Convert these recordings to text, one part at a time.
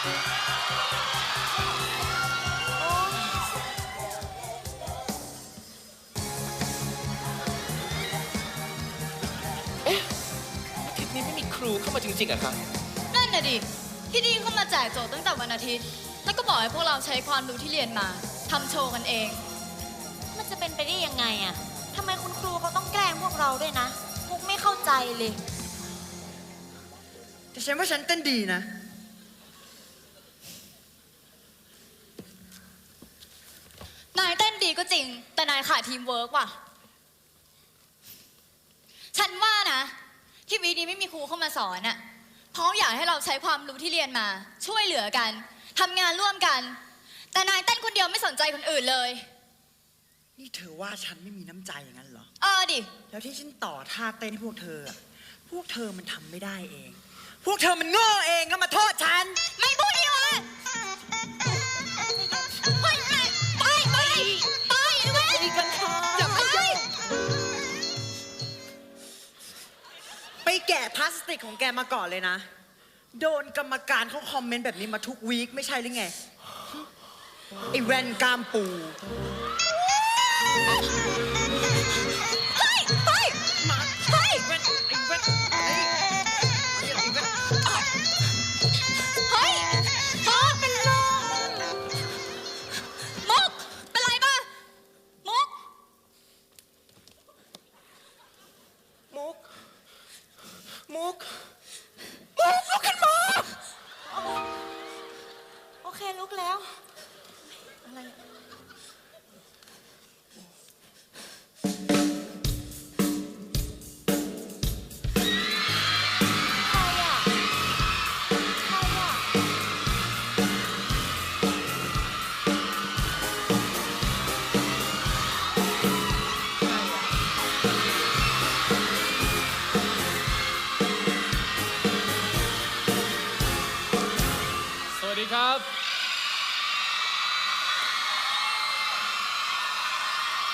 อาทิตย์นี้ไม่มีครูเข้ามาจริงๆอะครับ นั่นน่ะดิ พี่ดีนเขามาแจกโจทย์ตั้งแต่วันอาทิตย์ แล้วก็บอกให้พวกเราใช้ความรู้ที่เรียนมาทำโชว์กันเอง มันจะเป็นไปได้ยังไงอะทำไมคุณครูเขาต้องแกล้งพวกเราด้วยนะมุกไม่เข้าใจเลย แต่ฉันว่าฉันเต้นดีนะ นายเต้นดี ก็จริง แต่นายขาดทีมเวิร์กว่ะ ฉันว่านะ ที่วีดีไม่มีครูเข้ามาสอนอะเพราะอยากให้เราใช้ความรู้ที่เรียนมา ช่วยเหลือกันทำงานร่วมกัน แต่นายเต้นคนเดียวไม่สนใจคนอื่นเลย นี่เธอว่าฉันไม่มีน้ำใจอย่างนั้นเหรอ เออดิ แล้วที่ฉันต่อท่าเต้นให้พวกเธออะพวกเธอมันทำไม่ได้เอง พวกเธอมันโง่เองก็มาโทษฉัน ไม่ะพลาสติกของแกมาก่อนเลยนะ โดนกรรมการเขาคอมเมนต์แบบนี้มาทุกวีคไม่ใช่หรือไงไอ้แวนก้ามปู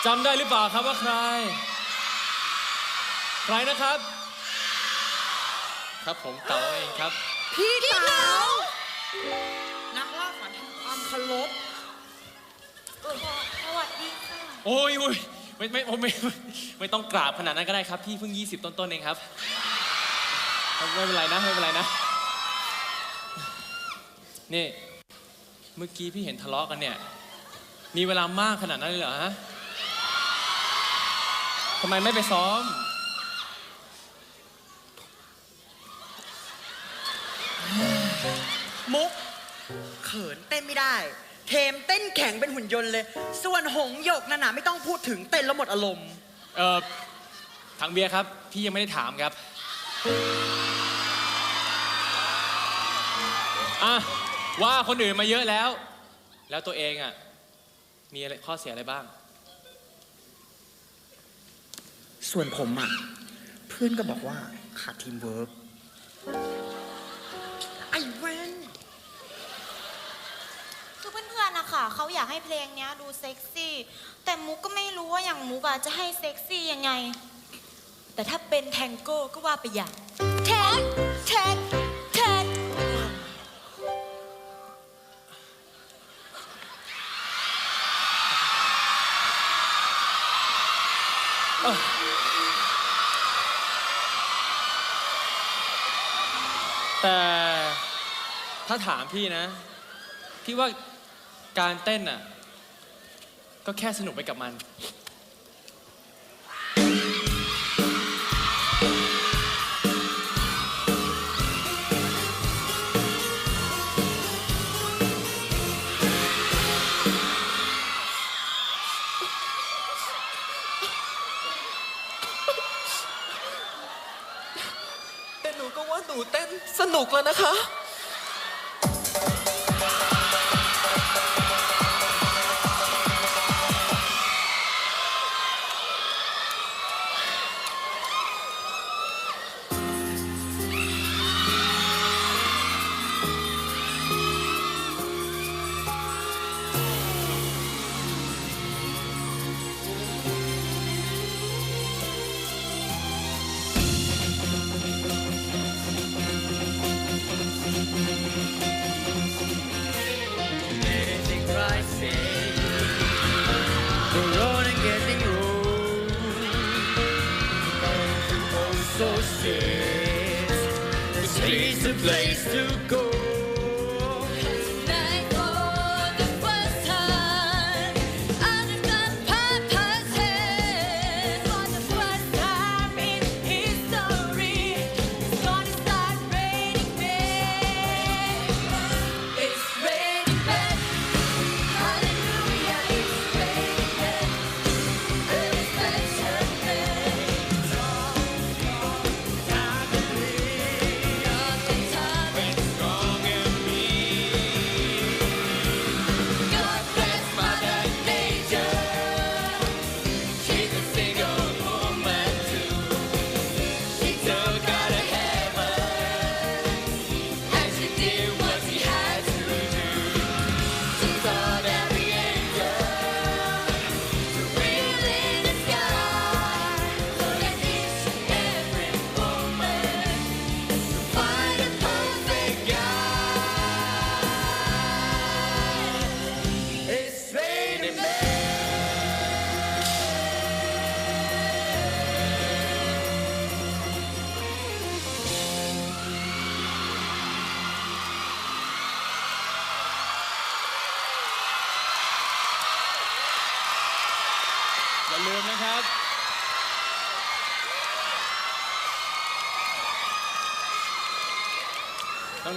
จำได้หรือเปล่าครับว่าใคร ใครนะครับ ครับผมเต๋าเองครับ พี่เต๋านักล่าฝันแห่งความเคารพสวัสดีค่ะ โอ้ยโอ้ยไม่ไม่ไม่ไม่ไม่ต้องกราบขนาดนั้นก็ได้ครับ พี่เพิ่ง 20 ต้นๆเองครับครับ ไม่เป็นไรนะไม่เป็นไรนะ นี่ เมื่อกี้พี่เห็นทะเลาะกันเนี่ย มีเวลามากขนาดนั้นเลยเหรอฮะทำไมไม่ไปซ้อม มุก เขินเต้นไม่ได้ เทมเต้นแข็งเป็นหุ่นยนต์เลย ส่วนหงหยกนั่นน่ะไม่ต้องพูดถึงเต้นแล้วหมดอารมณ์ เออทางเบียร์ครับ พี่ยังไม่ได้ถามครับ อะ ว่าคนอื่นมาเยอะแล้ว แล้วตัวเองอะ มีอะไรข้อเสียอะไรบ้าง ส่วนผมอะ เพื่อนก็บอกว่าขาดทีมเวิร์กไอ้แวนคือเพื่อนๆนะคะเขาอยากให้เพลงเนี้ยดูเซ็กซี่ แต่มุกก็ไม่รู้ว่าอย่างมุกอะจะให้เซ็กซี่ยังไง แต่ถ้าเป็นแทงโก้ก็ว่าไปอย่างแทง แต่ถ้าถามพี่นะ พี่ว่าการเต้นอะ ก็แค่สนุกไปกับมัน นูก็ว่าหนูเต้นสนุกแล้วนะคะ place to go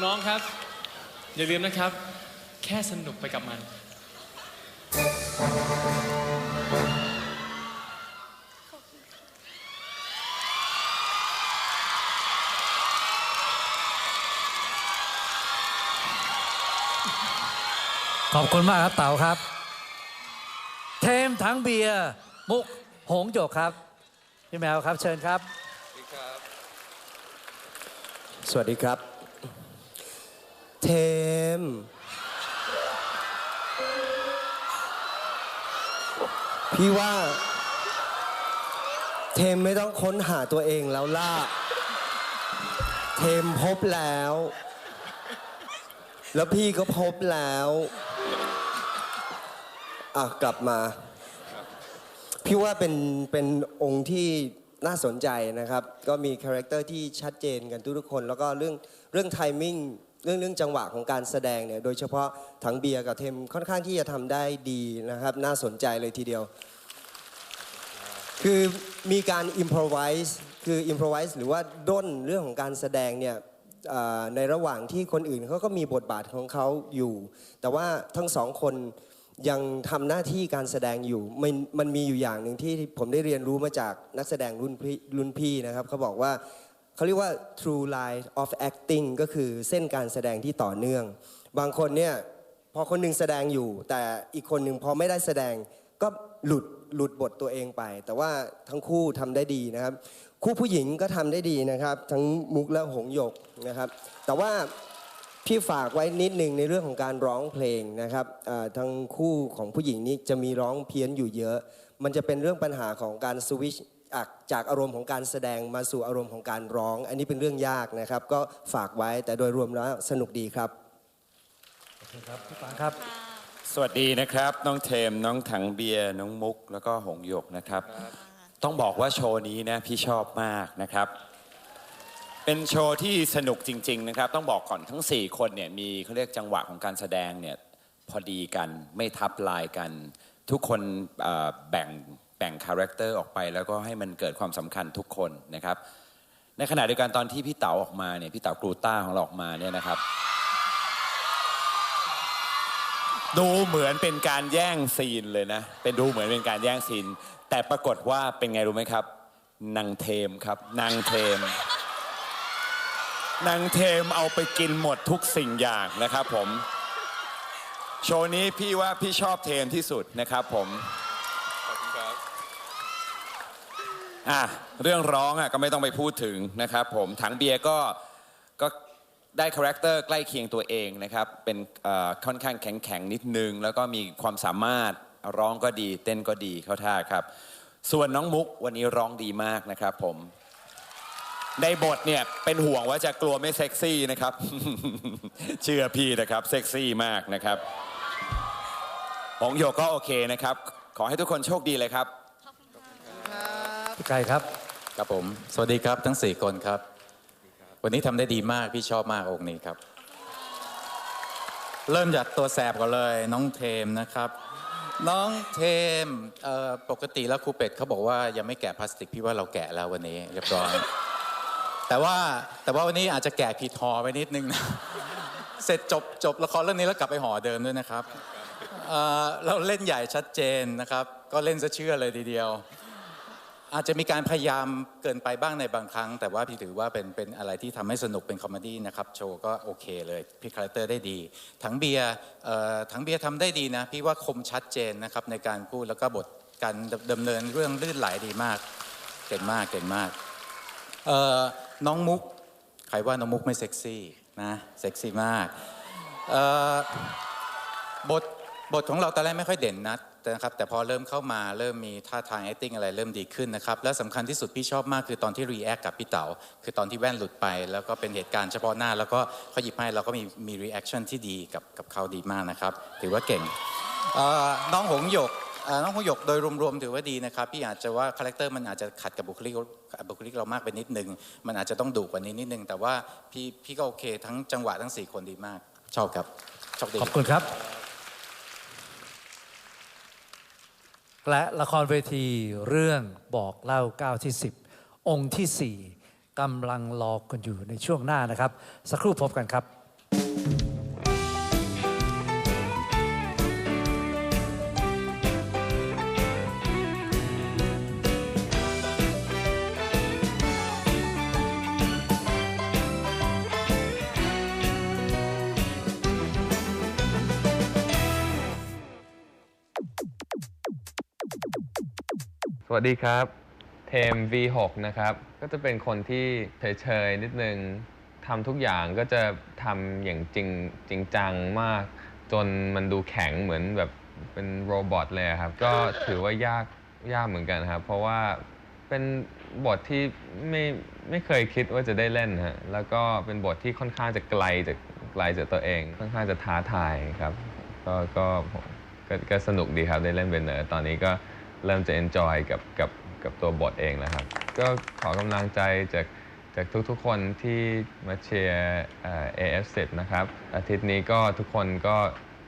น้องๆครับ อย่าลืมนะครับ แค่สนุกไปกับมัน ขอบคุณมากครับเต๋าครับ เทมทั้งเบียร์มุกหงส์หยกครับ พี่แมวครับเชิญครับ สวัสดีครับ เทม พี่ว่า เทมไม่ต้องค้นหาตัวเองแล้วล่ะ เทมพบแล้ว แล้วพี่ก็พบแล้ว อะ กลับมา พี่ว่าเป็นเป็นองค์ที่น่าสนใจนะครับ ก็มีคาแรคเตอร์ที่ชัดเจนกันทุกๆคน แล้วก็เรื่องเรื่องไทมิ่ง เรื่องเรื่องจังหวะของการแสดงเนี่ยโดยเฉพาะถังเบียร์กับเทมค่อนข้างที่จะทำได้ดีนะครับ น่าสนใจเลยทีเดียว คือมีการอิมพ o ไวส์คืออิมพ o ไวส์หรือว่าด้นเรื่องของการแสดงเนี่ยในระหว่างที่คนอื่นเขาก็มีบทบาทของเขาอยู่ แต่ว่าทั้งสองคนยังทำหน้าที่การแสดงอยู่มันมันมีอยู่อย่างหนึ่งที่ผมได้เรียนรู้มาจากนักแสดงรุ่นพี่รุ่นพี่นะครับเขาบอกว่า เขาเรียกว่า true line of acting ก็คือเส้นการแสดงที่ต่อเนื่อง บางคนเนี่ยพอคนหนึงแสดงอยู่ แต่อีกคนหนึ่งพอไม่ได้แสดงก็หลุดหลุดบทตัวเองไป แต่ว่าทั้งคู่ทำได้ดีนะครับ คู่ผู้หญิงก็ทำได้ดีนะครับ ทั้งมุกและหงหยกนะครับ แต่ว่าพี่ฝากไว้นิดนึงในเรื่องของการร้องเพลงนะครับทั้งคู่ของผู้หญิงนี้จะมีร้องเพี้ยนอยู่เยอะ มันจะเป็นเรื่องปัญหาของการสวิช จากอารมณ์ของการแสดงมาสู่อารมณ์ของการร้อง อันนี้เป็นเรื่องยากนะครับ ก็ฝากไว้แต่โดยรวมแล้วสนุกดีครับครับพี่ปังครับ สวัสดีนะครับ น้องเทม น้องถังเบียร์น้องมุก แล้วก็หงหยกนะครับ ต้องบอกว่าโชว์นี้นะพี่ชอบมากนะครับ เป็นโชว์ที่สนุกจริง ๆ นะครับ ต้องบอกก่อนทั้ง 4 คนเนี่ยมีเขาเรียกจังหวะของการแสดงเนี่ยพอดีกันไม่ทับลายกัน ทุกคนเอ่อแบ่ง แบ่งคาแรคเตอร์ออกไป แล้วก็ให้มันเกิดความสำคัญทุกคนนะครับ ในขณะเดียวกันตอนที่พี่เต๋าออกมาเนี่ยพี่เต๋ากรูต้าของเราออกมาเนี่ยนะครับ ดูเหมือนเป็นการแย่งซีนเลยนะ เป็นดูเหมือนเป็นการแย่งซีน แต่ปรากฏว่าเป็นไงรู้ไหมครับนางเทมครับนางเทมนางเทมเอาไปกินหมดทุกสิ่งอย่างนะครับผม โชว์นี้พี่ว่าพี่ชอบเทมที่สุดนะครับผม อะเรื่องร้องอะก็ไม่ต้องไปพูดถึงนะครับผมถังเบียร์ก็ก็ได้คาแรคเตอร์ใกล้เคียงตัวเองนะครับเป็นเอ่อค่อนข้างแข็งแข็งๆนิดนึง แล้วก็มีความสามารถร้องก็ดีเต้นก็ดีเข้าท่าครับ ส่วนน้องมุกวันนี้ร้องดีมากนะครับผม ในบทเนี่ยเป็นห่วงว่าจะกลัวไม่เซ็กซี่นะครับ เชื่อพี่นะครับเซ็กซี่มากนะครับ หงโยกก็โอเคนะครับ ขอให้ทุกคนโชคดีเลยครับ พี่ไก่ครับ ครับผม สวัสดีครับทั้ง 4 คนครับ วันนี้ทำได้ดีมาก พี่ชอบมากองค์นี้ครับ เริ่มจากตัวแสบก่อนเลย น้องเทมนะครับ น้องเทมเปกติแล้วครูเป็ดเขาบอกว่ายังไม่แกะพลาสติกพี่ว่าเราแกะแล้ววันนี้เรียบร้อยแต่ว่าแต่ว่าวันนี้อาจจะแกะผิดหอไปนิดนึงนะเสร็จจบจบละครเรื่องนี้แล้วกลับไปหอเดิมด้วยนะครับเอ่อเราเล่นใหญ่ชัดเจนนะครับ ก็เล่นซะเชื่อเลยทีเดียว อาจจะมีการพยายามเกินไปบ้างในบางครั้ง แต่ว่าพี่ถือว่าเป็นเป็นอะไรที่ทำให้สนุกเป็นคอมเมดี้นะครับโชว์ก็โอเคเลยพี่คาแรคเตอร์ได้ดี ทั้งเบียร์เอ่อทั้งเบียร์ทำได้ดีนะ พี่ว่าคมชัดเจนนะครับในการพูดแล้วก็บทการดำเนินเรื่องลื่นไหลดีมากเก่งมากเก่งมากน้องมุกใครว่าน้องมุกไม่เซ็กซี่นะเซ็กซี่มากบทบทของเราตอนแรกไม่ค่อยเด่นนัด นะครับแต่พอเริ่มเข้ามาเริ่มมีท่าทาง acting อะไรเริ่มดีขึ้นนะครับและสำคัญที่สุดพี่ชอบมากคือตอนที่ react กับพี่เต๋าคือตอนที่แว่นหลุดไป แล้วก็เป็นเหตุการณ์เฉพาะหน้า แล้วก็เขาหยิบให้เราก็มีมี reaction ที่ดีกับกับเขาดีมากนะครับ ถือว่าเก่งน้องหงหยกน้องหงหยกโดยรวมๆถือว่าดีนะครับพี่อาจจะว่าคาแรคเตอร์มันอาจจะขัดกับบุคลิกบุคลิกเรามากไปนิดนึงมันอาจจะต้องดุกว่านี้นิดนึงแต่ว่าพี่พี่ก็โอเคทั้งจังหวะทั้งสี่คนดีมากชอบครับชอบดีขอบคุณครับ และละครเวทีเรื่องบอกเล่าก้าวที่ 10 องค์ที่ 4กำลังรอกันอยู่ในช่วงหน้านะครับ สักครู่พบกันครับ สวัสดีครับ เทม V6 นะครับ ก็จะเป็นคนที่เฉยๆนิดนึงทำทุกอย่างก็จะทำอย่างจริงจริงจังมาก จนมันดูแข็งเหมือนแบบเป็นโรบอทเลยครับ ก็ถือว่ายากยากเหมือนกันครับ เพราะว่าเป็นบทที่ไม่ไม่เคยคิดว่าจะได้เล่นฮะ แล้วก็เป็นบทที่ค่อนข้างจะไกลจากไกลจากตัวเอง ค่อนข้างจะท้าทายครับ ก็ก็ก็สนุกดีครับได้เล่นเป็นเนอร์ตอนนี้ก็ เริ่มจะ enjoy กับกับกับตัวบทเองแล้วครับ ก็ขอกำลังใจจากจากทุกๆคนที่มาเชียร์เอ่อ AF10 นะครับ อาทิตย์นี้ก็ทุกคนก็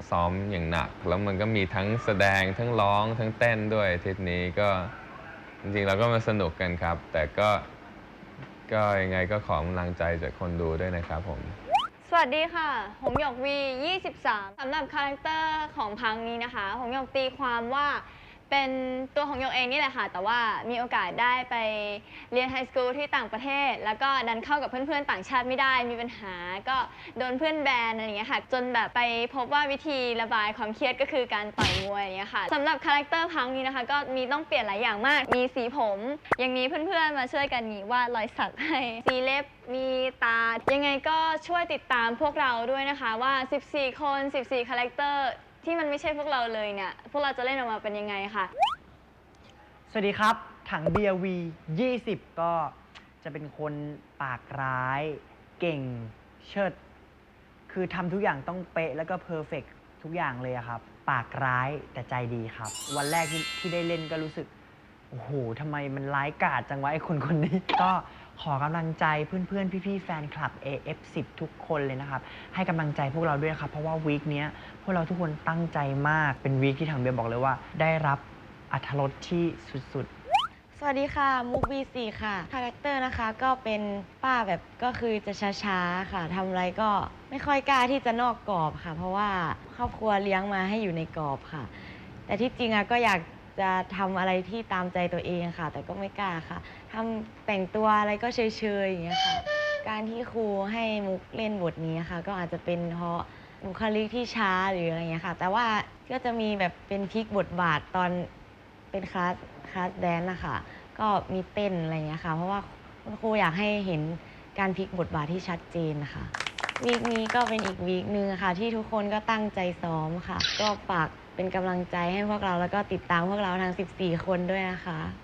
ซ้อมอย่างหนัก แล้วมันก็มีทั้งแสดงทั้งร้องทั้งเต้นด้วยอาทิตย์นี้ก็จริงๆเราก็มาสนุกกันครับ แต่ก็ก็ยังไงก็ขอกำลังใจจากคนดูด้วยนะครับผม สวัสดีค่ะ หงหยกวี 23สำหรับคาแรคเตอร์ของพังนี้นะคะ หงหยกตีความว่า เป็นตัวของหยกเองนี่แหละค่ะ แต่ว่ามีโอกาสได้ไปเรียนไฮสคูลที่ต่างประเทศ แล้วก็ดันเข้ากับเพื่อนๆ ต่างชาติไม่ได้ มีปัญหา ก็โดนเพื่อนแบนอะไรอย่างเงี้ยค่ะ จนแบบไปพบว่าวิธีระบายความเครียดก็คือการต่อยมวยอย่างเงี้ยค่ะสำหรับคาแรคเตอร์พังนี้นะคะ ก็มีต้องเปลี่ยนหลายอย่างมาก มีสีผมย่างนี้เพื่อนๆ มาช่วยกันนี่วาดรอยสักให้สีเล็บมีตา ยังไงก็ช่วยติดตามพวกเราด้วยนะคะว่า 14 คน 14 คาแรคเตอร์ ที่มันไม่ใช่พวกเราเลยเนี่ย พวกเราจะเล่นออกมาเป็นยังไงค่ะ สวัสดีครับ ถังเบียร์วี20 ก็จะเป็นคนปากร้าย เก่งเชิด คือทำทุกอย่างต้องเป๊ะแล้วก็เพอร์เฟกทุกอย่างเลยอะครับ ปากร้ายแต่ใจดีครับ วันแรกที่ที่ได้เล่นก็รู้สึก โอ้โหทำไมมันร้ายกาจจังวะไอ้คนคนนี้ ก็ ขอกำลังใจเพื่อนๆ พี่ๆ แฟนคลับ AF10 ทุกคนเลยนะครับ ให้กำลังใจพวกเราด้วยนะครับ เพราะว่าวีคเนี้ยพวกเราทุกคนตั้งใจมาก เป็นวีคที่ทางเบียบอกเลยว่า ได้รับอัธรสที่สุดๆสวัสดีค่ะ มุก B4 ค่ะ คาแรคเตอร์นะคะก็เป็นป้าแบบก็คือจะช้าๆ ค่ะทำอะไรก็ไม่ค่อยกล้าที่จะนอกกรอบค่ะ เพราะว่าครอบครัวเลี้ยงมาให้อยู่ในกรอบค่ะ แต่ที่จริงอะก็อยาก จะทำอะไรที่ตามใจตัวเองค่ะ แต่ก็ไม่กล้าค่ะทำแต่งตัวอะไรก็เฉยๆอย่างเงี้ยค่ะ การที่ครูให้มุกเล่นบทนี้ค่ะ ก็อาจจะเป็นเพราะบุคลิกที่ช้าหรืออะไรเงี้ยค่ะ แต่ว่าก็จะมีแบบเป็นพลิกบทบาทตอนเป็นคลาสคลาสแดนซ์นะคะก็มีเต้นอะไรเงี้ยค่ะ เพราะว่าคุณครูอยากให้เห็นการพลิกบทบาทที่ชัดเจนนะคะวีคนี้ก็เป็นอีกวีคหนึ่งค่ะ ที่ทุกคนก็ตั้งใจซ้อมค่ะ ก็ฝาก เป็นกำลังใจให้พวกเราแล้วก็ติดตามพวกเราทั้ง 14 คนด้วยนะคะ